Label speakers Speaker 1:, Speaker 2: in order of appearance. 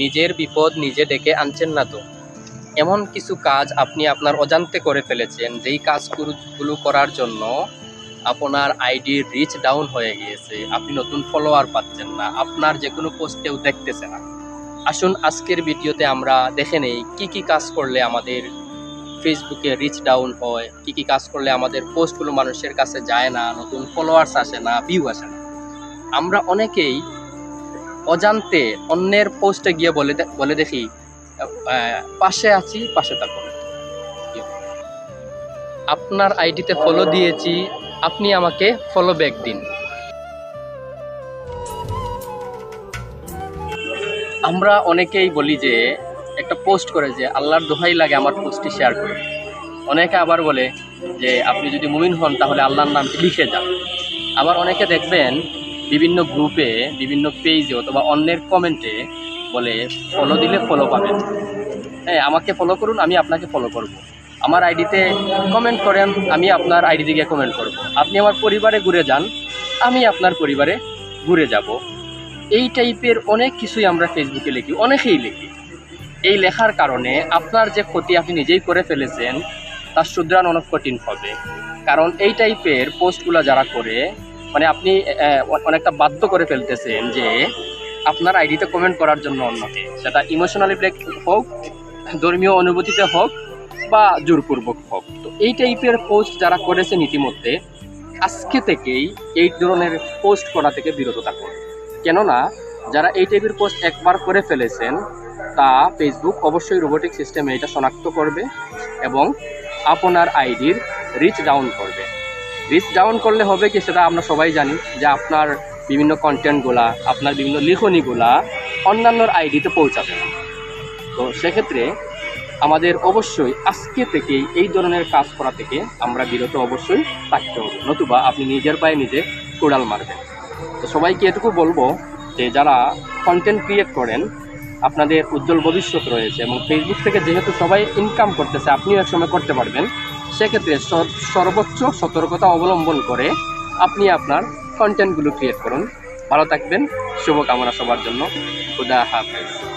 Speaker 1: নিজের বিপদ নিজে ডেকে আনছেন না তো। এমন কিছু কাজ আপনি আপনার অজান্তে করে ফেলেছেন, যেই কাজগুলো করার জন্য আপনার আইডি রিচ ডাউন হয়ে গিয়েছে। আপনি নতুন ফলোয়ার পাচ্ছেন না, আপনার যে কোনো পোস্টেও দেখতেছে না। আসুন, আজকের ভিডিওতে আমরা দেখে নেই কী কী কাজ করলে আমাদের ফেসবুকে রিচ ডাউন হয়, কী কী কাজ করলে আমাদের পোস্টগুলো মানুষের কাছে যায় না, নতুন ফলোয়ার্স আসে না ভিউ আসে না। আমরা অনেকেই অজান্তে অন্যের পোস্টে গিয়ে বলে বলে দেখি পাশে আছি, পাশে থাকুন আপনার আইডিতে ফলো দিয়েছি, আপনি আমাকে ফলো ব্যাক দিন। আমরা অনেকেই বলি যে, একটা পোস্ট করে যে, আল্লাহর দোহাই লাগে আমার পোস্টটি শেয়ার করে। অনেকে আবার বলে যে, আপনি যদি মুমিন হন, তাহলে আল্লাহর নামটি লিখে যান। আবার অনেকে দেখবেন বিভিন্ন গ্রুপে, বিভিন্ন পেজে অথবা অন্যের কমেন্টে বলে ফলো দিলে ফলো পাবেন হ্যাঁ আমাকে ফলো করুন, আমি আপনাকে ফলো করব। আমার আইডিতে কমেন্ট করেন, আমি আপনার আইডি গিয়ে কমেন্ট করব। আপনি আমার পরিবারে ঘুরে যান, আমি আপনার পরিবারে ঘুরে যাব এই টাইপের অনেক কিছুই আমরা ফেসবুকে লিখি, অনেকেই লিখি এই লেখার কারণে আপনার যে ক্ষতি আপনি নিজেই করে ফেলেছেন, তা শুধরান অনেক কঠিন হবে কারণ এই টাইপের পোস্টগুলো যারা করে মানে আপনি অনেকটা বাধ্য করে ফেলতেছেন যে আপনার আইডিতে কমেন্ট করার জন্য অন্যকে। সেটা ইমোশনালি ব্রেক হোক, ধর্মীয় অনুভূতিতে হোক বা জোরপূর্বক হোক। তো এই টাইপের পোস্ট যারা করেছেন ইতিমধ্যে, আজকে থেকেই এই ধরনের পোস্ট করা থেকে বিরত থাকুন। কেননা, যারা এই টাইপের পোস্ট একবার করে ফেলেছেন, তা ফেসবুক অবশ্যই রোবোটিক সিস্টেমে এটা শনাক্ত করবে এবং আপনার আইডির রিচ ডাউন করবে। রিচ ডাউন করলে হবে কি সেটা আমরা সবাই জানি যে আপনার বিভিন্ন কন্টেন্টগুলা আপনার বিভিন্ন লিখনিগুলা অন্যান্যর আইডিতে পৌঁছাবে। না তো সেক্ষেত্রে আমাদের অবশ্যই আজকে থেকেই এই ধরনের কাজ করা থেকে আমরা বিরত অবশ্যই থাকতে হবে, নতুবা আপনি নিজের পায়ে নিজে কোড়াল মারবেন। তো সবাইকে এটুকু বলব যে যারা কন্টেন্ট ক্রিয়েট করেন, আপনাদের উজ্জ্বল ভবিষ্যৎ রয়েছে এবং ফেসবুক থেকে যেহেতু সবাই ইনকাম করতেছে, আপনিও একসময় করতে পারবেন। সেক্ষেত্রে সর- সর্বোচ্চ সতর্কতা অবলম্বন করে আপনি আপনার কন্টেন্টগুলো ক্রিয়েট করুন। ভালো থাকবেন, শুভকামনা সবার জন্য। খুদা হাফেজ।